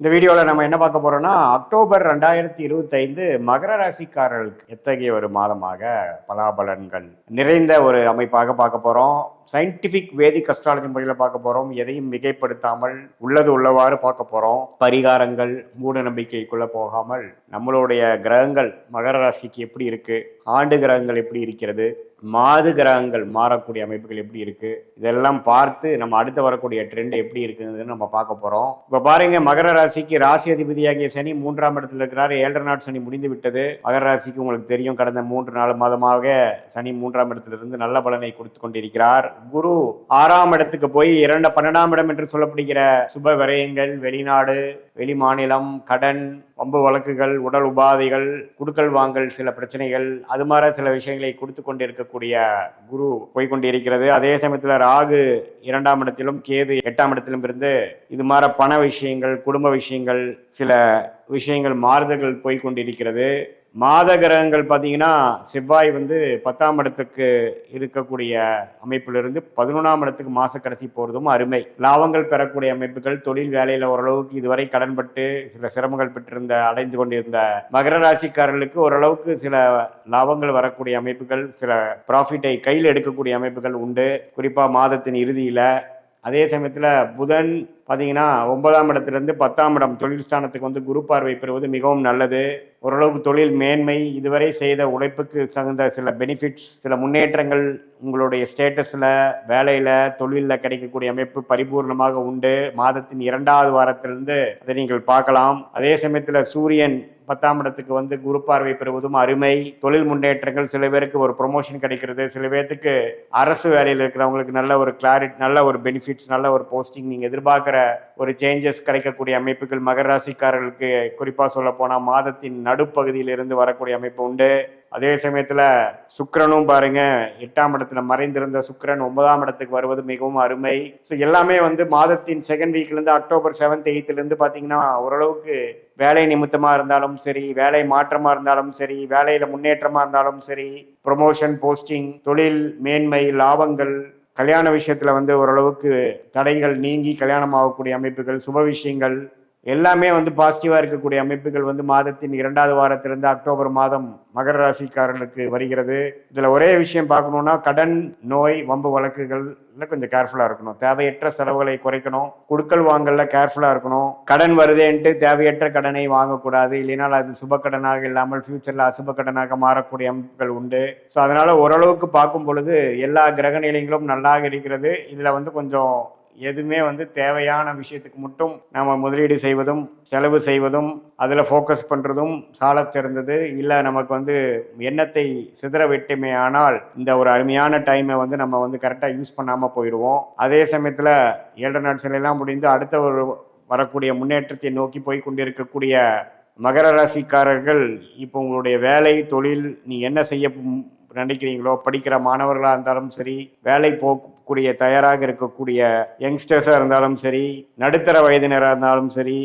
இந்த வீடியோவில் நம்ம என்ன பார்க்க போகிறோம்னா அக்டோபர் ரெண்டாயிரத்தி இருபத்தைந்து மகர ராசிக்காரர்களுக்கு எத்தகைய ஒரு மாதமாக பலாபலன்கள் நிறைந்த ஒரு அமைப்பாக பார்க்க போகிறோம் சயின்டிபிக் வேதிக் அஸ்ட்ராலஜி முறையில் பார்க்க போகிறோம் எதையும் மிகைப்படுத்தாமல் உள்ளது உள்ளவாறு பார்க்க போகிறோம் பரிகாரங்கள் மூட நம்பிக்கைக்குள்ளே போகாமல் நம்மளுடைய கிரகங்கள் மகர ராசிக்கு எப்படி இருக்குது ஆண்டு கிரகங்கள் எப்படி இருக்கிறது? மாது கிரகங்கள் மாறக்கூடிய அமைப்புகள் எப்படி இருக்குது இதெல்லாம் பார்த்து நம்ம அடுத்து வரக்கூடிய ட்ரெண்ட் எப்படி இருக்குதுன்னு நம்ம பார்க்க போகிறோம் இப்போ பாருங்க மகர ராசிக்கு ராசி அதிபதியாகிய சனி மூன்றாம் இடத்துல இருக்கிறார். ஏழரை நாள் சனி முடிந்து விட்டது. மகர ராசிக்கு உங்களுக்கு தெரியும் கடந்த மூன்று நாலு மாதமாக சனி மூன்றாம் இடத்துல இருந்து நல்ல பலனை கொடுத்து கொண்டிருக்கிறார். குரு ஆறாம் இடத்துக்கு போய் இரண்டு பன்னெண்டாம் இடம் என்று சொல்லப்படுகிற சுப விரயங்கள் வெளிநாடு வெளி மாநிலம் கடன் வம்பு வழக்குகள் உடல் உபாதைகள் குடுக்கல் வாங்கல் சில பிரச்சனைகள் அது மாதிரி சில விஷயங்களை கொடுத்து கொண்டு இருக்கக்கூடிய குரு போய்கொண்டிருக்கிறது. அதே சமயத்தில் ராகு இரண்டாம் இடத்திலும் கேது எட்டாம் இடத்திலும் இருந்து இது மாதிரி பண விஷயங்கள் குடும்ப விஷயங்கள் சில விஷயங்கள் மாறுதல்கள் போய்கொண்டிருக்கிறது. மாத கிரகங்கள் பார்த்தீங்கன்னா செவ்வாய் வந்து பத்தாம் இடத்துக்கு இருக்கக்கூடிய அமைப்பிலிருந்து பதினொன்றாம் இடத்துக்கு மாச கடைசி போகிறதும் அருமை. லாபங்கள் பெறக்கூடிய அமைப்புகள் தொழில் வேலையில் ஓரளவுக்கு இதுவரை கடன்பட்டு சில சிரமங்கள் பெற்றிருந்த அடைந்து கொண்டிருந்த மகர ராசிக்காரர்களுக்கு ஓரளவுக்கு சில லாபங்கள் வரக்கூடிய அமைப்புகள் சில ப்ராஃபிட்டை கையில் எடுக்கக்கூடிய அமைப்புகள் உண்டு. குறிப்பாக மாதத்தின் இறுதியில் அதே சமயத்தில் புதன் பார்த்தீங்கன்னா ஒன்பதாம் இடத்துலேருந்து பத்தாம் இடம் தொழில் ஸ்தானத்துக்கு வந்து குரு பார்வை பெறுவது மிகவும் நல்லது. ஓரளவுக்கு தொழில் மேன்மை இதுவரை செய்த உழைப்புக்கு தகுந்த சில பெனிஃபிட்ஸ் சில முன்னேற்றங்கள் உங்களுடைய ஸ்டேட்டஸில் வேலையில் தொழிலில் கிடைக்கக்கூடிய அமைப்பு பரிபூர்ணமாக உண்டு. மாதத்தின் இரண்டாவது வாரத்திலிருந்து அதை நீங்கள் பார்க்கலாம். அதே சமயத்தில் சூரியன் பத்தாம் இடத்துக்கு வந்து குரு பார்வை பெறுவதும் அருமை. தொழில் முன்னேற்றங்கள் சில பேருக்கு ஒரு ப்ரொமோஷன் கிடைக்கிறது. சில பேர்த்துக்கு அரசு வேலையில் இருக்கிறவங்களுக்கு நல்ல ஒரு கிளாரிட்டி நல்ல ஒரு பெனிஃபிட்ஸ் நல்ல ஒரு போஸ்டிங் நீங்கள் எதிர்பார்க்குற ஒரு சேஞ்சஸ் கிடைக்கக்கூடிய அமைப்புகள் மகராசிக்காரர்களுக்கு குறிப்பாக சொல்ல போனால் மாதத்தின் நடுப்பகுதியில் இருந்து வரக்கூடிய அமைப்பு உண்டு. அதே சமயத்தில் சுக்கரனும் பாருங்க எட்டாம் இடத்துல மறைந்திருந்த சுக்கரன் ஒன்பதாம் இடத்துக்கு வருவது மிகவும் அருமை. ஸோ எல்லாமே வந்து மாதத்தின் செகண்ட் வீக்லேருந்து அக்டோபர் செவன்த் எயித்துலேருந்து பார்த்தீங்கன்னா ஓரளவுக்கு வேலை நிமித்தமாக இருந்தாலும் சரி வேலை மாற்றமாக இருந்தாலும் சரி வேலையில் முன்னேற்றமாக இருந்தாலும் சரி ப்ரொமோஷன் போஸ்டிங் தொழில் மேன்மை லாபங்கள் கல்யாண விஷயத்தில் வந்து ஓரளவுக்கு தடைகள் நீங்கி கல்யாணம் ஆகக்கூடிய அமைப்புகள் சுப விஷயங்கள் எல்லாமே வந்து பாசிட்டிவாக இருக்கக்கூடிய அமைப்புகள் வந்து மாதத்தின் இரண்டாவது வாரத்திலிருந்து அக்டோபர் மாதம் மகர ராசிக்காரர்களுக்கு வருகிறது. இதில் ஒரே விஷயம் பார்க்கணுன்னா கடன் நோய் வம்பு வழக்குகளில் கொஞ்சம் கேர்ஃபுல்லாக இருக்கணும். தேவையற்ற செலவுகளை குறைக்கணும். குடுக்கல் வாங்கல கேர்ஃபுல்லாக இருக்கணும். கடன் வருதேன்ட்டு தேவையற்ற கடனை வாங்கக்கூடாது. இல்லைனால் அது சுப கடனாக இல்லாமல் ஃபியூச்சரில் அசுப கடனாக மாறக்கூடிய அமைப்புகள் உண்டு. ஸோ அதனால் ஓரளவுக்கு பார்க்கும் பொழுது எல்லா கிரக நிலைகளும் நல்லாக இருக்கிறது. இதில் வந்து கொஞ்சம் எதுவுமே வந்து தேவையான விஷயத்துக்கு மட்டும் நம்ம முதலீடு செய்வதும் செலவு செய்வதும் அதில் ஃபோக்கஸ் பண்ணுறதும் சாலச்சிறந்தது இல்லை நமக்கு வந்து எண்ணத்தை சிதற விட்டுமே ஆனால் இந்த ஒரு அருமையான டைமை வந்து நம்ம வந்து கரெக்டாக யூஸ் பண்ணாமல் போயிடுவோம். அதே சமயத்தில் ஏழரை நாட்கள் முடிந்து அடுத்த ஒரு வரக்கூடிய முன்னேற்றத்தை நோக்கி போய் கொண்டிருக்கக்கூடிய மகர ராசிக்காரர்கள் இப்போ உங்களுடைய வேலை தொழில் நீ என்ன செய்ய நினைக்கிறீங்களோ படிக்கிற மாணவர்களாக இருந்தாலும் சரி வேலை போகக்கூடிய தயாராக இருக்கக்கூடிய யங்ஸ்டர்ஸாக இருந்தாலும் சரி நடுத்தர வயதினராக இருந்தாலும் சரி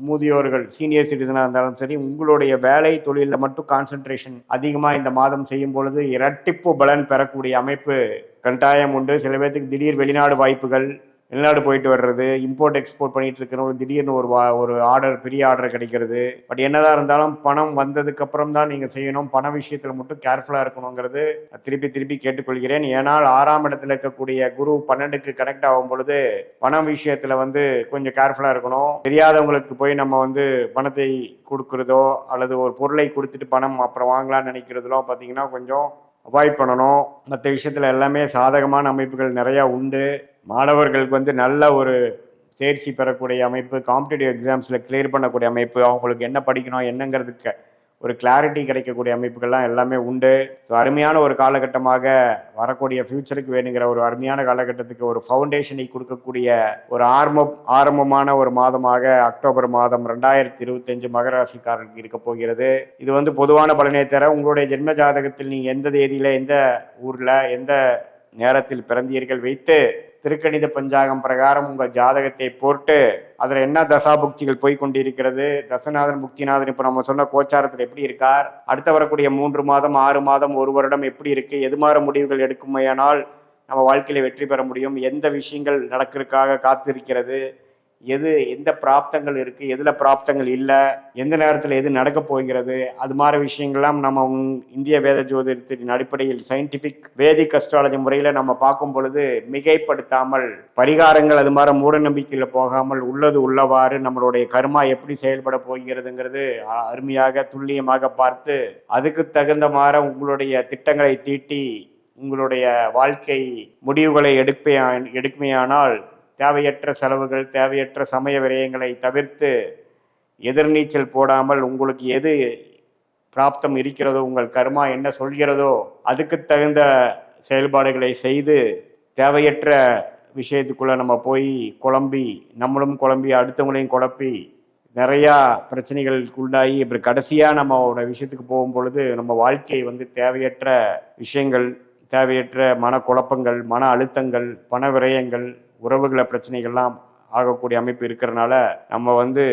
முதியோர்கள் சீனியர் சிட்டிசனாக இருந்தாலும் சரி உங்களுடைய வேலை தொழிலில் மட்டும் கான்சென்ட்ரேஷன் அதிகமாக இந்த மாதம் செய்யும் பொழுது இரட்டிப்பு பலன் பெறக்கூடிய அமைப்பு கட்டாயம் உண்டு. சில பேர்த்துக்கு திடீர் வெளிநாடு வாய்ப்புகள் வெளிநாடு போயிட்டு வர்றது இம்போர்ட் எக்ஸ்போர்ட் பண்ணிட்டு இருக்கிறவங்க திடீர்னு ஒரு வா ஒரு ஆர்டர் பெரிய ஆர்டர் கிடைக்கிறது. பட் என்னதான் இருந்தாலும் பணம் வந்ததுக்கு அப்புறம் தான் நீங்கள் செய்யணும். பண விஷயத்தில் மட்டும் கேர்ஃபுல்லாக இருக்கணுங்கிறது திருப்பி திருப்பி கேட்டுக்கொள்கிறேன். ஏனால் ஆறாம் இடத்துல இருக்கக்கூடிய குரு பன்னெண்டுக்கு கனெக்ட் ஆகும் பொழுது பணம் விஷயத்தில் வந்து கொஞ்சம் கேர்ஃபுல்லாக இருக்கணும். தெரியாதவங்களுக்கு போய் நம்ம வந்து பணத்தை கொடுக்குறதோ அல்லது ஒரு பொருளை கொடுத்துட்டு பணம் அப்புறம் வாங்கலாம்னு நினைக்கிறதுலாம் பார்த்தீங்கன்னா கொஞ்சம் அவாய்ட் பண்ணணும். மற்ற விஷயத்தில் எல்லாமே சாதகமான அமைப்புகள் நிறையா உண்டு. மாணவர்களுக்கு வந்து நல்ல ஒரு தேர்ச்சி பெறக்கூடிய அமைப்பு காம்படிட்டிவ் எக்ஸாம்ஸில் கிளியர் பண்ணக்கூடிய அமைப்பு அவங்களுக்கு என்ன படிக்கணும் என்னங்கிறதுக்கு ஒரு கிளாரிட்டி கிடைக்கக்கூடிய அமைப்புகள்லாம் எல்லாமே உண்டு. ஸோ அருமையான ஒரு காலகட்டமாக வரக்கூடிய ஃப்யூச்சருக்கு வேணுங்கிற ஒரு அருமையான காலகட்டத்துக்கு ஒரு ஃபவுண்டேஷனை கொடுக்கக்கூடிய ஒரு ஆரம்ப ஆரம்பமான ஒரு மாதமாக அக்டோபர் மாதம் ரெண்டாயிரத்தி இருபத்தஞ்சு மகராசிக்காரர்களுக்கு இருக்க போகிறது. இது வந்து பொதுவான பலனை தர உங்களுடைய ஜென்ம ஜாதகத்தில் நீங்கள் எந்த தேதியில் எந்த ஊரில் எந்த நேரத்தில் பிறந்தீர்கள் வைத்து திருக்கணித பஞ்சாகம் பிரகாரம் உங்கள் ஜாதகத்தை போட்டு அதில் என்ன தசா புக்திகள் போய் கொண்டிருக்கிறது தசநாதன் புக்திநாதன் இப்போ நம்ம சொன்ன கோச்சாரத்தில் எப்படி இருக்கார் அடுத்த வரக்கூடிய மூன்று மாதம் ஆறு மாதம் ஒரு வருடம் எப்படி இருக்கு எது முடிவுகள் எடுக்குமையானால் நம்ம வாழ்க்கையில் வெற்றி பெற முடியும் எந்த விஷயங்கள் நடக்கிறதுக்காக காத்திருக்கிறது எது எந்த பிராப்தங்கள் இருக்கு எதுல பிராப்தங்கள் இல்லை எந்த நேரத்தில் எது நடக்க போகிறது அது மாதிரி விஷயங்கள்லாம் நம்ம உங்- இந்திய வேத ஜோதிடத்தின் அடிப்படையில் சயின்டிபிக் வேதிக் அஸ்ட்ராலஜி முறையில் நம்ம பார்க்கும் பொழுது மிகைப்படுத்தாமல் பரிகாரங்கள் அது மாதிரி மூட நம்பிக்கையில் போகாமல் உள்ளது உள்ளவாறு நம்மளுடைய கர்மா எப்படி செயல்பட போகிறதுங்கிறது அ- அருமையாக துல்லியமாக பார்த்து அதுக்கு தகுந்த மாதிரி உங்களுடைய திட்டங்களை தீட்டி உங்களுடைய வாழ்க்கை முடிவுகளை எடுப்பே எடுக்குமையானால் தேவையற்ற செலவுகள் தேவையற்ற சமய விரயங்களை தவிர்த்து எதிர்நீச்சல் போடாமல் உங்களுக்கு எது பிராப்தம் இருக்கிறதோ உங்கள் கர்மா என்ன சொல்கிறதோ அதுக்கு தகுந்த செயல்பாடுகளை செய்து தேவையற்ற விஷயத்துக்குள்ளே நம்ம போய் குழம்பி நம்மளும் குழம்பி அடுத்தவங்களையும் குழப்பி நிறையா பிரச்சனைகளுக்கு உண்டாகி இப்படி கடைசியாக நம்மளோட விஷயத்துக்கு போகும் பொழுது நம்ம வாழ்க்கை வந்து தேவையற்ற விஷயங்கள் தேவையற்ற மன குழப்பங்கள் மன அழுத்தங்கள் பண விரயங்கள் உறவுகளை பிரச்சனைகள்லாம் ஆகக்கூடிய அமைப்பு இருக்கிறனால நம்ம வந்து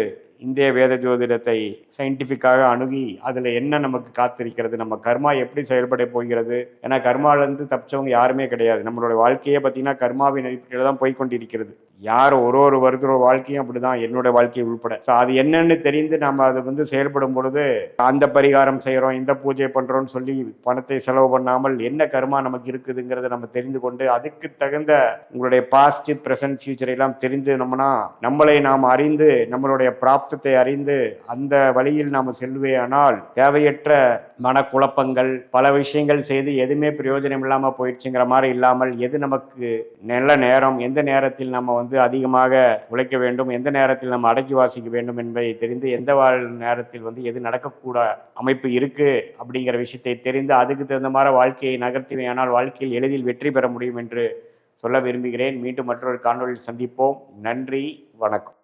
இந்திய வேத ஜோதிடத்தை சயின்டிஃபிக்காக அணுகி அதில் என்ன நமக்கு காத்திருக்கிறது? நம்ம கர்மா எப்படி செயல்பட போகிறது? ஏன்னா கர்மாலேருந்து தப்பிச்சவங்க யாருமே கிடையாது. நம்மளோட வாழ்க்கையே பார்த்தீங்கன்னா கர்மாவின் அடிப்படையில் தான் போய்கொண்டிருக்கிறது யார் ஒரு ஒரு வருத்தரோட வாழ்க்கையும் அப்படிதான் என்னோட வாழ்க்கையை உள்பட. ஸோ அது என்னன்னு தெரிந்து நம்ம அதை வந்து செயல்படும் பொழுது அந்த பரிகாரம் செய்கிறோம் இந்த பூஜை பண்ணுறோம்னு சொல்லி பணத்தை செலவு பண்ணாமல் என்ன கருமா நமக்கு இருக்குதுங்கிறத நம்ம தெரிந்து கொண்டு அதுக்கு தகுந்த உங்களுடைய பாஸ்ட் ப்ரெசன்ட் ஃபியூச்சர் எல்லாம் தெரிந்து நம்மனா நம்மளை நாம் அறிந்து நம்மளுடைய பிராப்தத்தை அறிந்து அந்த வழியில் நாம் செல்வேயானால் தேவையற்ற மனக்குழப்பங்கள் பல விஷயங்கள் செய்து எதுவுமே பிரயோஜனம் இல்லாமல் போயிடுச்சுங்கிற மாதிரி இல்லாமல் எது நமக்கு நல்ல நேரம் எந்த நேரத்தில் நம்ம வந்து அதிகமாக உழைக்க வேண்டும் எந்த நேரத்தில் நம்ம அடக்கி வாசிக்க வேண்டும் என்பதை தெரிந்து எந்த வாழ் நேரத்தில் வந்து எது நடக்கக்கூட அமைப்பு இருக்குது அப்படிங்கிற விஷயத்தை தெரிந்து அதுக்கு தகுந்த மாதிரி வாழ்க்கையை ஆனால் வாழ்க்கையில் எளிதில் வெற்றி பெற முடியும் என்று சொல்ல விரும்புகிறேன். மீண்டும் மற்றொரு காணொளியில் சந்திப்போம். நன்றி வணக்கம்.